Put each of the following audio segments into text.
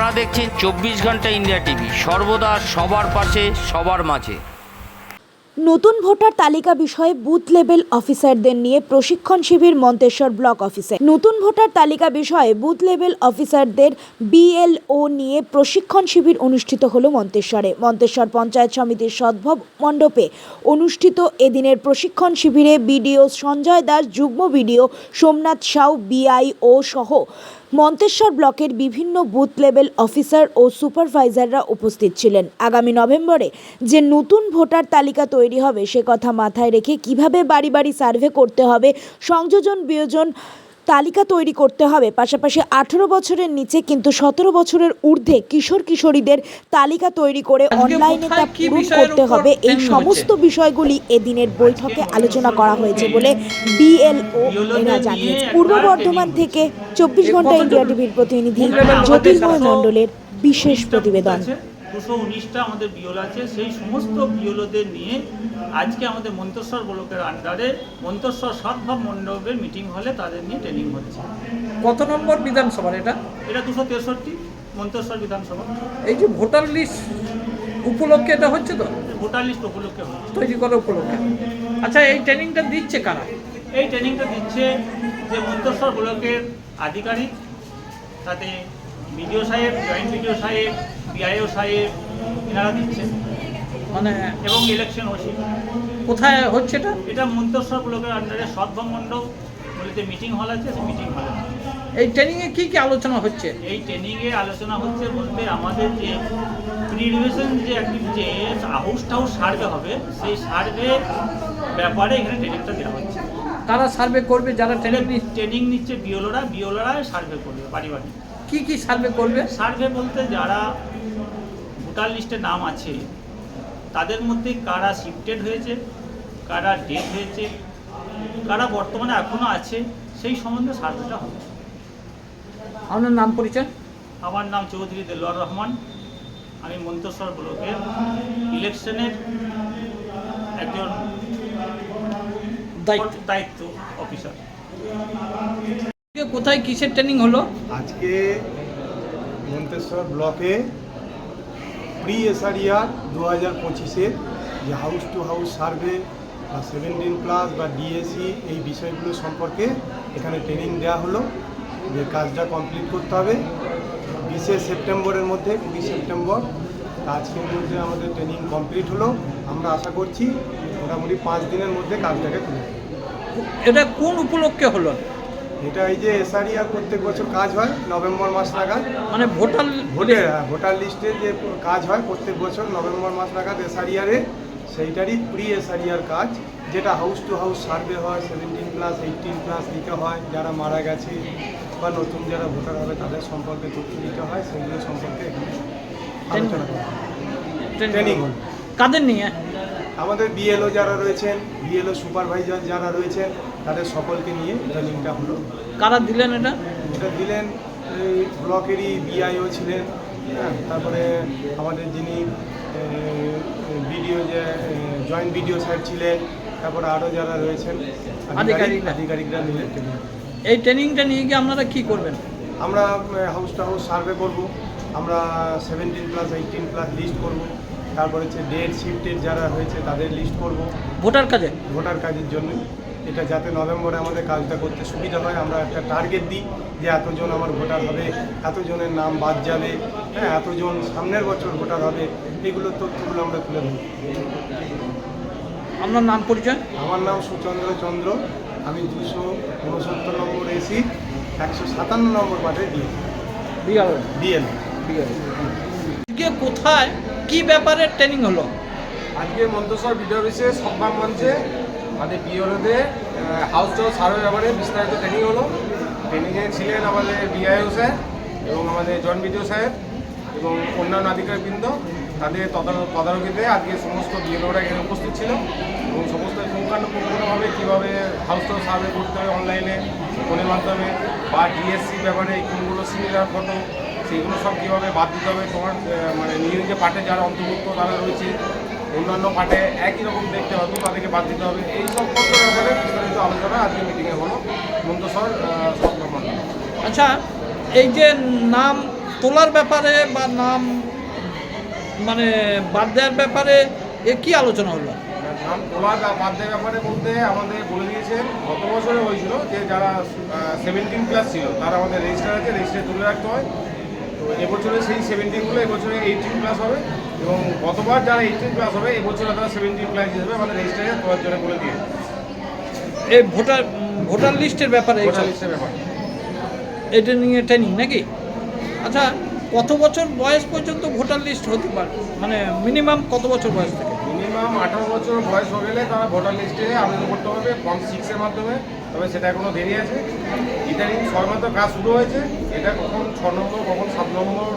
আপনারা দেখছেন চব্বিশ ঘণ্টা ইন্ডিয়া টিভি। সর্বদা সবার পাশে, সবার মাঝে। নতুন ভোটার তালিকা বিষয়ে বুথ লেভেল অফিসারদের নিয়ে প্রশিক্ষণ শিবির মন্তেশ্বর ব্লক অফিসে। নতুন ভোটার তালিকা বিষয়ে বুথ লেভেল অফিসারদের বিএলও নিয়ে প্রশিক্ষণ শিবির অনুষ্ঠিত হলো মন্তেশ্বরে। মন্তেশ্বর পঞ্চায়েত সমিতির সদ্ভব মণ্ডপে অনুষ্ঠিত এদিনের প্রশিক্ষণ শিবিরে বিডিও সঞ্জয় দাস, যুগ্ম বিডিও সোমনাথ সাউ, বিআইও সহ মন্তেশ্বর ব্লকের বিভিন্ন বুথ লেভেল অফিসার ও সুপারভাইজাররা উপস্থিত ছিলেন। আগামী নভেম্বরে যে নতুন ভোটার তালিকা তৈরি হবে, সে কথা মাথায় রেখে কীভাবে বাড়ি বাড়ি সার্ভে করতে হবে, সংযোজন বিয়োজন তালিকা তৈরি করতে হবে। পাশাপাশি আঠেরো বছরের নিচে কিন্তু সতেরো বছরের ঊর্ধ্বে কিশোর কিশোরীদের তালিকা তৈরি করে অনলাইনে তা পূরণ করতে হবে। এই সমস্ত বিষয়গুলি এদিনের বৈঠকে আলোচনা করা হয়েছে বলে বিএলও এরা জানিয়েছে। পূর্ব বর্ধমান থেকে চব্বিশ ঘণ্টা ইন্ডিয়া টিভির প্রতিনিধি জ্যোতির্ময় মণ্ডলের বিশেষ প্রতিবেদন। দুশো উনিশটা আমাদের বিওল আছে। সেই সমস্ত বিওলদের নিয়ে আজকে আমাদের মন্তেশ্বর ব্লকের আন্ডারে মন্তেশ্বর সদ্ভাব মণ্ডপের মিটিং হলে তাদের নিয়ে ট্রেনিং হচ্ছে। কত নম্বর বিধানসভার এটা? এটা দুশো তেষট্টি মন্তেশ্বর বিধানসভা। এই যে ভোটার লিস্ট উপলক্ষে এটা হচ্ছে তো? ভোটার লিস্ট উপলক্ষে হচ্ছে। তৈরি করা উপলক্ষে। আচ্ছা এই ট্রেনিংটা দিচ্ছে কারা? এই ট্রেনিংটা দিচ্ছে যে মন্তেশ্বর ব্লকের আধিকারিক তাতে বিডিও সাহেব জয়েন্ট বিডিও সাহেব বিআইও সাহেব এনারা দিচ্ছেন। মানে এবং ইলেকশন ওসি। কোথায় হচ্ছে এটা? এটা মন্তেশ্বর ব্লকের আন্ডারে সদ্ভাব মণ্ডপ বলতে মিটিং হল আছে সেই মিটিং হলে এই ট্রেনিংয়ে কি কি আলোচনা হচ্ছে? এই ট্রেনিংয়ে আলোচনা হচ্ছে বলতে আমাদের যে প্রিডিভিশন যে একটি যে হাউস টাউস সার্ভে হবে সেই সার্ভে ব্যাপারে এখানে ট্রেনিংটা দেওয়া হচ্ছে। কারা সার্ভে করবে? যারা ট্রেনিং ট্রেনিং নিচ্ছে? বিওলোরা বিওলোরা সার্ভে করবে বাড়ি বাড়ি কি কি সার্ভে করবে? সার্ভে বলতে যারা ভোটার লিস্টে নাম আছে তাদের মধ্যে কারা শিফটেড হয়েছে কারা ডেথ হয়েছে কারা বর্তমানে এখনও আছে সেই সম্বন্ধে সার্ভেটা হবে। আপনার নাম পরিচয়? আমার নাম চৌধুরী দেলোয়ার রহমান। আমি মন্তেশ্বর ব্লকের ইলেকশনের একজন দায়িত্ব। অফিসার কোথায় কিসের ট্রেনিং হলো? আজকে মন্তেশ্বর ব্লকে প্রি এসআরিয়ার দু হাজার পঁচিশের যে হাউস টু হাউস সার্ভে বা সেভেন্টিন প্লাস বা ডিএসি এই বিষয়গুলো সম্পর্কে এখানে ট্রেনিং দেওয়া হলো। যে কাজটা কমপ্লিট করতে হবে। বিশে সেপ্টেম্বরের মধ্যে কুড়ি সেপ্টেম্বর আজকের মধ্যে আমাদের ট্রেনিং কমপ্লিট হলো। আমরা আশা করছি মোটামুটি পাঁচ দিনের মধ্যে কাজটাকে তুলে এটা কোন উপলক্ষে হলো? এটা এই যে এসআরিয়ার প্রত্যেক বছর কাজ হয় নভেম্বর মাস নাগাদ। মানে ভোটার ভোটের হ্যাঁ, ভোটার লিস্টে যে কাজ হয় প্রত্যেক বছর নভেম্বর মাস নাগাদ এসআরিয়ারে সেইটারই প্রি এসআরিয়ার কাজ যেটা হাউস টু হাউস সার্ভে হয় সেভেন্টিন প্লাস এইটিন প্লাস দিতে হয় যারা মারা গেছে বা নতুন যারা ভোটার হবে তাদের সম্পর্কে তথ্য দিতে হয় সেগুলো সম্পর্কে এখানে আলোচনা ট্রেনিং কাদের নিয়ে? আমাদের বিএলও যারা রয়েছেন বিএলও সুপারভাইজার যারা রয়েছেন তাদের সকলকে নিয়ে ট্রেনিংটা হলো। কারা দিলেন এটা? এটা দিলেন এই ব্লকেরই বিআইও ছিলেন হ্যাঁ তারপরে আমাদের যিনি বিডিও যে জয়েন্ট বিডিও সাহেব ছিলেন তারপরে আরও যারা রয়েছেন আধিকারিক আধিকারিকরা। ট্রেনিং এই ট্রেনিংটা নিয়ে গিয়ে আপনারা কি করবেন? আমরা হাউস টু হাউস সার্ভে করব আমরা seventeen plus eighteen plus list করব তারপরে হচ্ছে ডেট শিফটের যারা হয়েছে তাদের লিস্ট করব। ভোটার কাজে? ভোটার কাজের জন্য। এটা যাতে নভেম্বরে আমাদের কাজটা করতে সুবিধা হয় আমরা একটা টার্গেট দিই যে এতজন আমার ভোটার হবে এতজনের নাম বাদ যাবে হ্যাঁ এতজন সামনের বছর ভোটার হবে এগুলোর তথ্যগুলো আমরা তুলে ধরি। আপনার নাম পরিচয়? আমার নাম সুচন্দ্র চন্দ্র আমি দুশো উনসত্তর নম্বর এসি একশো সাতান্ন নম্বর পাঠে ডিএল বিয়ার আজকে কোথায় কি ব্যাপারে ট্রেনিং হলো? আজকে মন্তেশ্বর ভিডিও অফিসে সংবাদ মঞ্চে আমাদের বিওরোদের হাউস টু সার্ভে ব্যাপারে বিস্তারিত ট্রেনিং হলো। ট্রেনিংয়ে ছিলেন আমাদের বিআইও স্যার এবং আমাদের জয়েন্ট বিডিও সাহেব এবং অন্যান্য আধিকারিকবৃন্দ। তাদের তদার- তদারকিতে আজকে সমস্ত বিএলওরা এখানে উপস্থিত ছিল এবং সমস্ত পুঙ্খানুপুঙ্খভাবে কীভাবে হাউস টু সার্ভে করতে হবে অনলাইনে ফোনের মাধ্যমে বা ডিএসসি ব্যাপারে কোনগুলো সিমিলার ফটো সেইগুলো সব কীভাবে বাদ দিতে হবে, তোমার মানে নিজ নিজে পার্টে যারা অন্তর্ভুক্ত তারা রয়েছে অন্যান্য পার্টে একই রকম দেখতে হবে তাদেরকে বাদ দিতে হবে। এই সব ব্যাপারে বিস্তারিত আলোচনা আজকে মিটিংয়ে হলো। মন্তসর সব আচ্ছা এই যে নাম তোলার ব্যাপারে বা নাম মানে বাদ দেওয়ার ব্যাপারে এ কি আলোচনা হলো? নাম তোলা বা বাদ দেওয়ার ব্যাপারে বলতে আমাদের বলে দিয়েছেন গত বছরে হয়েছিল যে যারা সেভেন্টিন প্লাস ছিল তারা আমাদের রেজিস্টার আছে রেজিস্টারে তুলে রাখতে হয়। তো এবছরে সেই সেভেন্টিনগুলো এবছরে এইটিন প্লাস হবে এবং গতবার যারা এইটিন প্লাস হবে এবছরে তারা সেভেন্টিন প্লাস হিসেবে আমাদের রেজিস্টারে তোলার জন্য বলে দিয়ে এই ভোটার ভোটার লিস্টের ব্যাপারে ভোটার লিস্টের ব্যাপার। এটা নিয়ে ট্রেনিং নাকি? আচ্ছা কত বছর বয়স পর্যন্ত ভোটার লিস্ট হতে পারে? মানে মিনিমাম কত বছর বয়স থেকে? মিনিমাম আঠারো বছর বয়স হয়ে গেলে তারা ভোটার লিস্টে আবেদন করতে হবে ফর্ম সিক্সের মাধ্যমে। তবে সেটা এখনও দেরি আছে। ইদানিং সবেমাত্র কাজ শুরু হয়েছে। এটা কখন ছ নম্বর কখন সাত নম্বর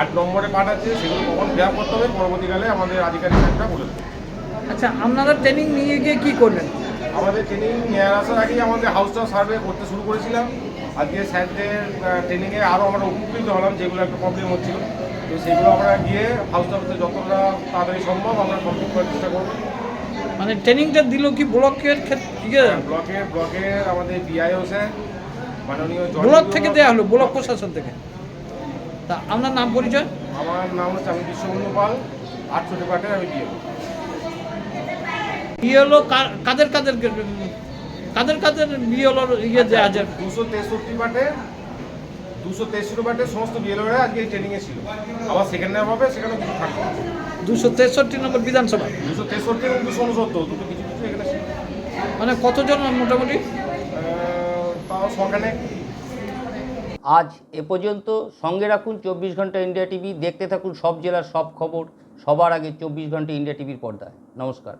আট নম্বরে পাঠাচ্ছে সেগুলো কখন ফিল করতে হবে পরবর্তীকালে আমাদের আধিকারিক একটা বলে দেবে। আচ্ছা আপনারা ট্রেনিং নিয়ে গিয়ে কি করলেন? আমাদের ট্রেনিং নেওয়ার আসার আগেই আমাদের হাউসটা সার্ভে করতে শুরু করেছিলাম। আজকে স্যারদের ট্রেনিংয়ে আরও আমরা উপকৃত হলাম যেগুলো একটা প্রবলেম হচ্ছিল। তো সেগুলো আমরা গিয়ে হাউসটা যতটা তাড়াতাড়ি সম্ভব আমরা কমপ্লিট করার চেষ্টা করব। মানে ট্রেনিংটা দিল কি ব্লকের ক্ষেত্রে ইয়ে, ব্লকে ব্লকের আমাদের মাননীয় জন ব্লক থেকে দেওয়া হলো ব্লক প্রশাসন থেকে। তা আপনার নাম পরিচয়? আমার নাম হচ্ছে আমি বিশ্ববন্ধু পাল আটশো ডিপার্টের আমি বিএ ইয়ে হলো? কাদের কাদের কাদের কাদের বিয়ে হলো ইয়ে দেওয়া যায় দুশো তেষট্টি পাটে দুশো তেষট্টি পাটে সমস্ত বিএলওরা আজকে এই ট্রেনিংয়ে ছিল। আবার সেকেন্ড নেওয়া হবে সেখানে কিছু থাকবে। দুশো তেষট্টি নম্বর বিধানসভা? দুশো তেষট্টি এবং দুশো উনসত্তর দুটো কিছু কিছু এখানে মানে কতজন মোটামুটি? তাও সকালে আজ এ পর্যন্ত সঙ্গে রাখুন চব্বিশ ঘণ্টা ইন্ডিয়া টিভি দেখতে থাকুন সব জেলার সব খবর সবার আগে চব্বিশ ঘণ্টা ইন্ডিয়া টিভির পর্দায়। নমস্কার।